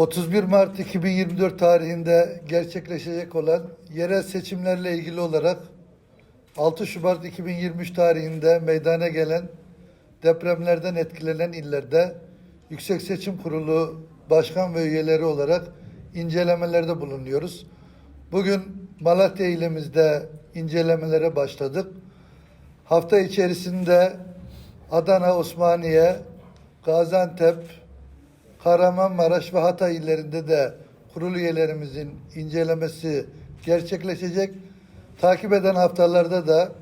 31 Mart 2024 tarihinde gerçekleşecek olan yerel seçimlerle ilgili olarak 6 Şubat 2023 tarihinde meydana gelen depremlerden etkilenen illerde Yüksek Seçim Kurulu başkan ve üyeleri olarak incelemelerde bulunuyoruz. Bugün Malatya ilimizde incelemelere başladık. Hafta içerisinde Adana, Osmaniye, Gaziantep, Kahramanmaraş ve Hatay illerinde de kurul üyelerimizin incelemesi gerçekleşecek. Takip eden haftalarda da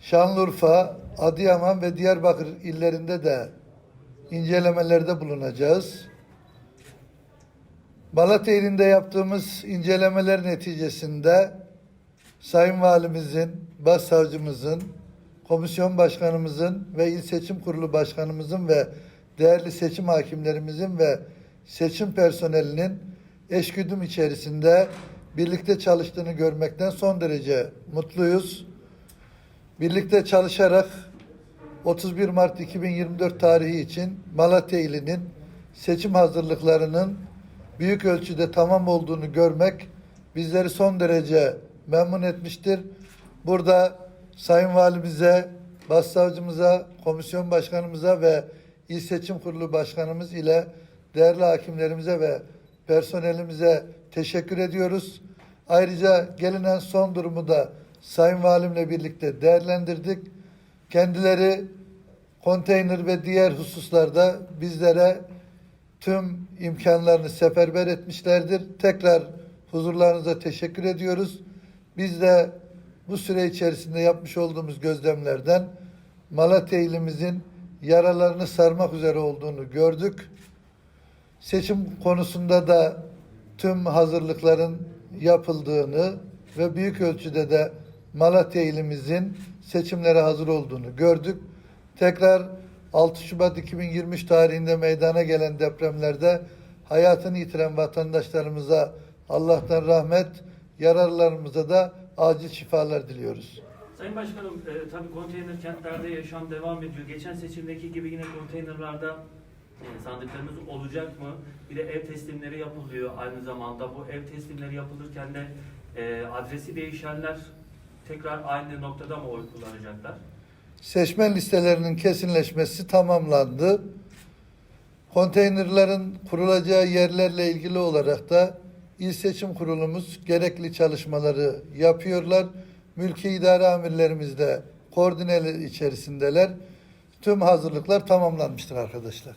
Şanlıurfa, Adıyaman ve Diyarbakır illerinde de incelemelerde bulunacağız. Malatya ilinde yaptığımız incelemeler neticesinde Sayın Valimizin, Başsavcımızın, Komisyon Başkanımızın ve İl Seçim Kurulu Başkanımızın ve değerli seçim hakimlerimizin ve seçim personelinin eşgüdüm içerisinde birlikte çalıştığını görmekten son derece mutluyuz. Birlikte çalışarak 31 Mart 2024 tarihi için Malatya ilinin seçim hazırlıklarının büyük ölçüde tamam olduğunu görmek bizleri son derece memnun etmiştir. Burada Sayın Valimize, Başsavcımıza, Komisyon Başkanımıza ve İl Seçim Kurulu Başkanımız ile değerli hakimlerimize ve personelimize teşekkür ediyoruz. Ayrıca gelinen son durumu da Sayın Valimle birlikte değerlendirdik. Kendileri konteyner ve diğer hususlarda bizlere tüm imkanlarını seferber etmişlerdir. Tekrar huzurlarınıza teşekkür ediyoruz. Biz de bu süre içerisinde yapmış olduğumuz gözlemlerden Malatya ilimizin yaralarını sarmak üzere olduğunu gördük. Seçim konusunda da tüm hazırlıkların yapıldığını ve büyük ölçüde de Malatya ilimizin seçimlere hazır olduğunu gördük. Tekrar 6 Şubat 2023 tarihinde meydana gelen depremlerde hayatını yitiren vatandaşlarımıza Allah'tan rahmet, yararlarımıza da acil şifalar diliyoruz. Sayın Başkanım, e, tabii konteyner kentlerde yaşam devam ediyor. Geçen seçimdeki gibi yine konteynerlarda e, sandıklarımız olacak mı? Bir de ev teslimleri yapılıyor aynı zamanda. Bu ev teslimleri yapılırken de e, adresi değişenler tekrar aynı noktada mı oy kullanacaklar? Seçmen listelerinin kesinleşmesi tamamlandı. Konteynerlerin kurulacağı yerlerle ilgili olarak da İl Seçim Kurulumuz gerekli çalışmaları yapıyorlar. Mülki idare amirlerimiz de koordineli içerisindeler. Tüm hazırlıklar tamamlanmıştır arkadaşlar.